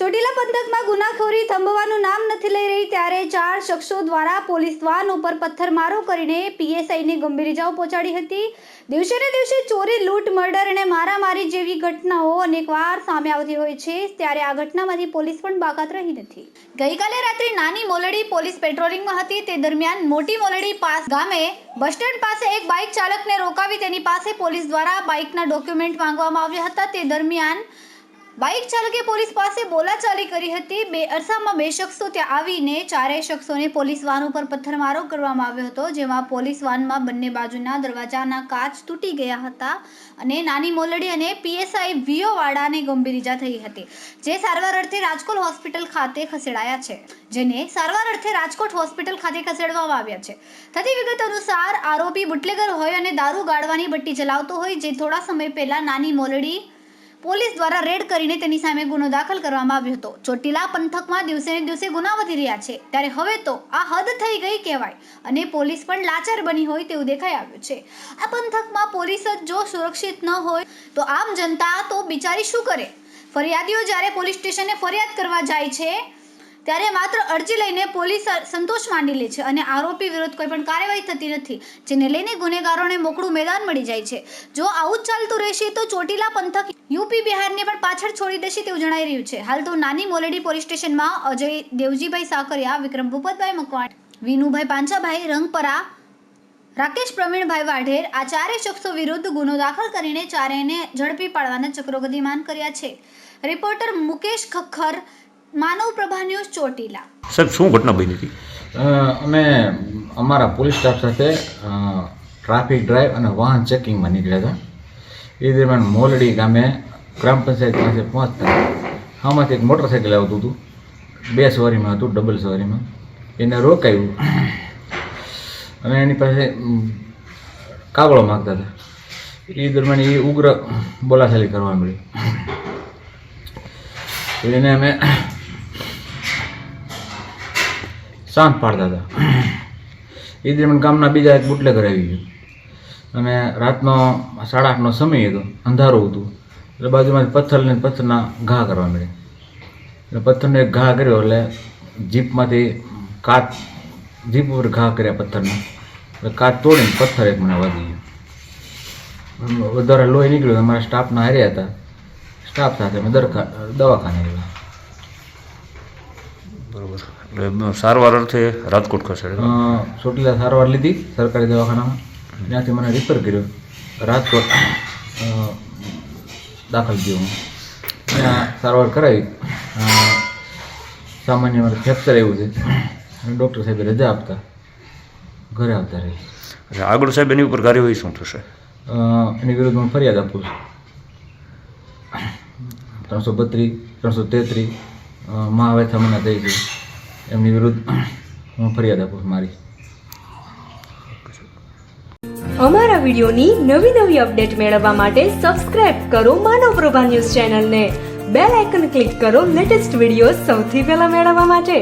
ચોટીલા પંથકમાં ગુનાખોરી થંભવાનું નામ નથી લઈ રહી ત્યારે ચાર શખ્સો દ્વારા પોલીસ વાન ઉપર પથ્થરમારો કરીને પીએસઆઈને ગંભીર ઇજાઓ પહોંચાડી હતી. દિવસે ને દિવસે ચોરી, લૂંટ, મર્ડર અને મારામારી જેવી ઘટનાઓ અનેકવાર સામે આવતી હોય છે. ત્યારે આ ઘટનામાંથી પોલીસ પણ બાકાત રહી નથી. ગઈકાલે રાત્રે નાની મોલડી પોલીસ પેટ્રોલિંગમાં હતી. તે દરમિયાન મોટી મોલડી પાસ ગામે બસ સ્ટેન્ડ પાસે એક બાઇક ચાલકને રોકાવી તેની પાસે પોલીસ દ્વારા બાઇકના ડોક્યુમેન્ટ માંગવામાં આવ્યા હતા. તે દરમિયાન બાઇક ચાલકે પોલીસ પાસે બોલાચાલી કરી હતી. બે અરસામાં બે શખ્સો ત્યાં આવીને ચારેય શખ્સોને પોલીસ વાન ઉપર પથ્થરમારો કરવામાં આવ્યો હતો, જેમાં પોલીસ વાનમાં બંને બાજુના દરવાજાના કાચ તૂટી ગયા હતા અને નાની મોલડી અને પીએસઆઈ વીઓવાડાને ગંભીર ઈજા થઈ હતી, જે સારવાર અર્થે રાજકોટ હોસ્પિટલ ખાતે ખસેડાયા છે, જેને સારવાર અર્થે રાજકોટ હોસ્પિટલ ખાતે ખસેડવામાં આવ્યા છે. થતી વિગત અનુસાર આરોપી બુટલેગર હોય અને દારૂ ગાળવાની ભટ્ટી ચલાવતો હોય, જે થોડા સમય પહેલા નાની મોલડી પોલીસ દ્વારા રેડ કરીને તેની સામે ગુનો દાખલ કરવામાં આવ્યો હતો. ચોટીલા પંથકમાં દિવસે ને દિવસે ગુના વધી રહ્યા છે. ત્યારે હવે તો આ હદ થઈ ગઈ કહેવાય અને પોલીસ પણ લાચાર બની હોય તેવું દેખાઈ આવ્યું છે. આ પંથકમાં પોલીસ જ જો સુરક્ષિત ન હોય તો આમ જનતા તો બિચારી શું કરે? ફરિયાદીઓ જ્યારે પોલીસ સ્ટેશને ફરિયાદ કરવા જાય છે ત્યારે માત્ર અરજી લઈને પોલીસ સંતોષ માંડી લે છે અને આરોપી વિરુદ્ધ કોઈ પણ કાર્યવાહી થતી નથી, જેને લઈને ગુનેગારોને મોકળું મેદાન મળી જાય છે. જો આવું જ ચાલતું રહેશે તો ચોટીલા પંથક યુપી બિહારને પણ પાછળ છોડી દેશે તેવું જણાઈ રહ્યું છે. હાલ તો નાની મોલેડી પોલીસ સ્ટેશનમાં અજય દેવજીભાઈ સાકરિયા, વિક્રમ ભૂપતભાઈ મકવાણ, વિનુભાઈ પાંચાભાઈ, રંગપરા, રાકેશ પ્રવીણભાઈ વાઢેર, આ ચારે શખ્સો વિરુદ્ધ ગુનો દાખલ કરીને ચારેયને ઝડપી પાડવાના ચક્રો ગતિમાન કર્યા છે. Reporter Mukesh Khakhkhar Manav Prabha news Chotila. સાહેબ શું ઘટના બની હતી? અમે અમારા પોલીસ સ્ટાફ સાથે ટ્રાફિક ડ્રાઈવ અને વાહન ચેકિંગમાં નીકળ્યા હતા. એ દરમિયાન મોલડી ગામે ગ્રામ પંચાયત પાસે પહોંચતા આમાંથી એક મોટરસાઇકલ આવતું હતું. બે સવારીમાં હતું ડબલ સવારીમાં. એને રોકાયું અને એની પાસે કાગળો માગતા હતા. એ દરમિયાન એ ઉગ્ર બોલાશાલી કરવા મળી એને અમે શાંત પાડતા હતા. એ દરમિયાન ગામના બીજા એક બુટલેગર આવી ગયો. અને રાતનો સાડા આઠનો સમય હતો અંધારું હતું. એટલે બાજુમાંથી પથ્થરને પથ્થરના ઘા કરવા મળ્યા. એટલે પથ્થરનો એક ઘા કર્યો એટલે જીપમાંથી કાચ જીપ ઉપર ઘા કર્યા પથ્થરના. એટલે કાચ તોડીને પથ્થર એક મને વાગી ગયો. વધારે લોહી નીકળ્યું અમારા સ્ટાફના હાર્યા હતા. સ્ટાફ સાથે અમે દરખા દવાખાને આવ્યા. બરોબર. એટલે સારવાર અર્થે રાજકોટ ખસેડે. ચોટીલા સારવાર લીધી સરકારી દવાખાનામાં. ત્યાંથી મને રિફર કર્યો. રાજકોટ દાખલ થયો હું. ત્યાં સારવાર કરાવી સામાન્ય મારે ફ્રેક્ચર એવું છે. અને ડૉક્ટર સાહેબે રજા આપતા. ઘરે આવતા રહી. એટલે આગળ સાહેબ એની ઉપર કાર્યવાહી શું થશે? એની વિરુદ્ધ હું ફરિયાદ આપું છું. ત્રણસો બત્રીસ ત્રણસો તેત્રીસ મહાવેથામના થઈ છે એમની વિરુદ્ધ હું ફરિયાદ આપું મારી. અમારા વિડીયોની નવી નવી અપડેટ મેળવવા માટે સબસ્ક્રાઇબ કરો માનવ પ્રભા ન્યૂઝ ચેનલને. બેલ આઇકન ક્લિક કરો લેટેસ્ટ વીડિયો સૌથી પહેલા મેળવવા માટે.